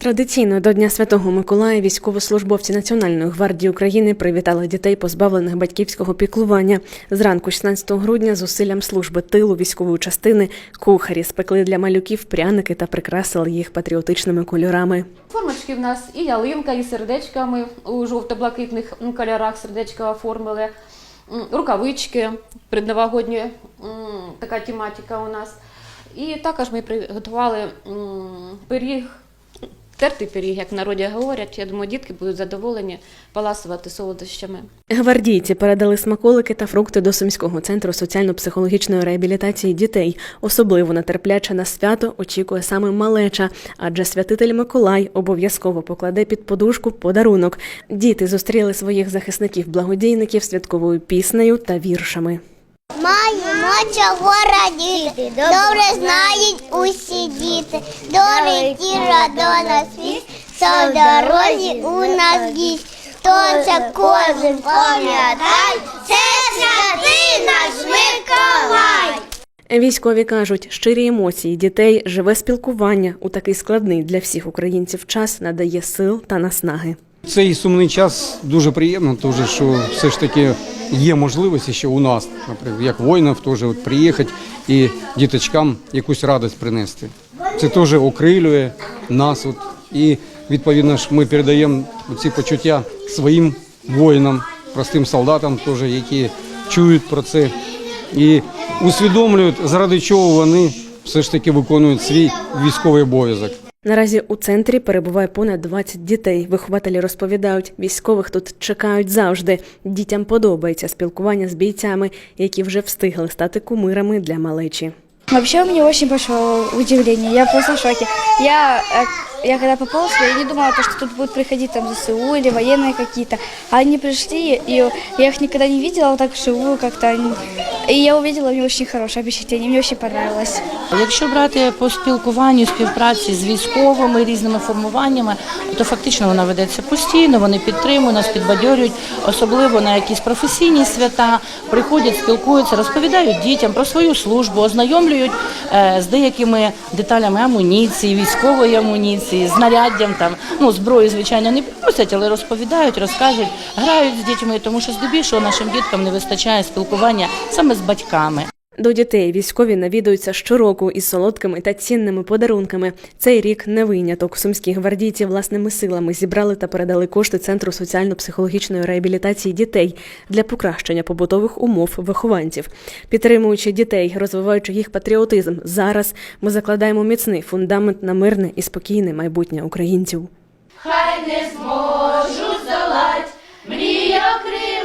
Традиційно до Дня Святого Миколая військовослужбовці Національної гвардії України привітали дітей, позбавлених батьківського піклування. Зранку 16 грудня з усиллям служби тилу військової частини кухарі спекли для малюків пряники та прикрасили їх патріотичними кольорами. Формочки в нас і ялинка, і сердечка ми у жовто-блакитних кольорах сердечка оформили. Рукавички, предновогодні така тематика у нас. І також ми приготували пиріг, тертий пиріг, як в народі говорять. Я думаю, дітки будуть задоволені поласувати солодощами. Гвардійці передали смаколики та фрукти до Сумського центру соціально-психологічної реабілітації дітей. Особливо нетерпляче на свято очікує саме малеча, адже святитель Миколай обов'язково покладе під подушку подарунок. Діти зустріли своїх захисників-благодійників святковою піснею та віршами. Маємо чого радіти, добре знають усі діти. Долетіла до нас вість, що в дорозі у нас гість. Хто це кожен пам'ятай, це святий наш Миколай. Військові кажуть, щирі емоції дітей, живе спілкування у такий складний для всіх українців час надає сил та наснаги. Цей сумний час дуже приємно, дуже, що все ж таки є можливості ще у нас, наприклад, як воїнів, теж от приїхати і діточкам якусь радість принести. Це теж окрилює нас. От, і відповідно ж ми передаємо ці почуття своїм воїнам, простим солдатам, теж, які чують про це і усвідомлюють, заради чого вони все ж таки виконують свій військовий обов'язок. Наразі у центрі перебуває понад 20 дітей. Вихователі розповідають, військових тут чекають завжди. Дітям подобається спілкування з бійцями, які вже встигли стати кумирами для малечі. Взагалі мені дуже пішло удивлення. Я просто в шокі. Я, э, я когда попала сюда, я не думала, то, что тут будут приходить там ЗСУ или военные какие-то. А они пришли, и я их никогда не видела вот так вживую как-то. И я увидела, меня очень хорошее впечатление, мне очень понравилось. Якщо брати по спілкуванню, співпраці з військовими різними формуваннями, то фактично вона ведеться постійно. Вони підтримують нас, підбадьорюють, особливо на якісь професійні свята. Приходять, спілкуються, розповідають дітям про свою службу, ознайомлюють е, з деякими деталями амуніції, військової амуніції, знаряддям там. Ну зброю, звичайно, не просять, але розповідають, розкажуть, грають з дітьми, тому що здебільшого нашим діткам не вистачає спілкування саме з батьками. До дітей військові навідуються щороку із солодкими та цінними подарунками. Цей рік не виняток. Сумські гвардійці власними силами зібрали та передали кошти Центру соціально-психологічної реабілітації дітей для покращення побутових умов вихованців. Підтримуючи дітей, розвиваючи їх патріотизм, зараз ми закладаємо міцний фундамент на мирне і спокійне майбутнє українців. Хай не зможу здолать щастя всі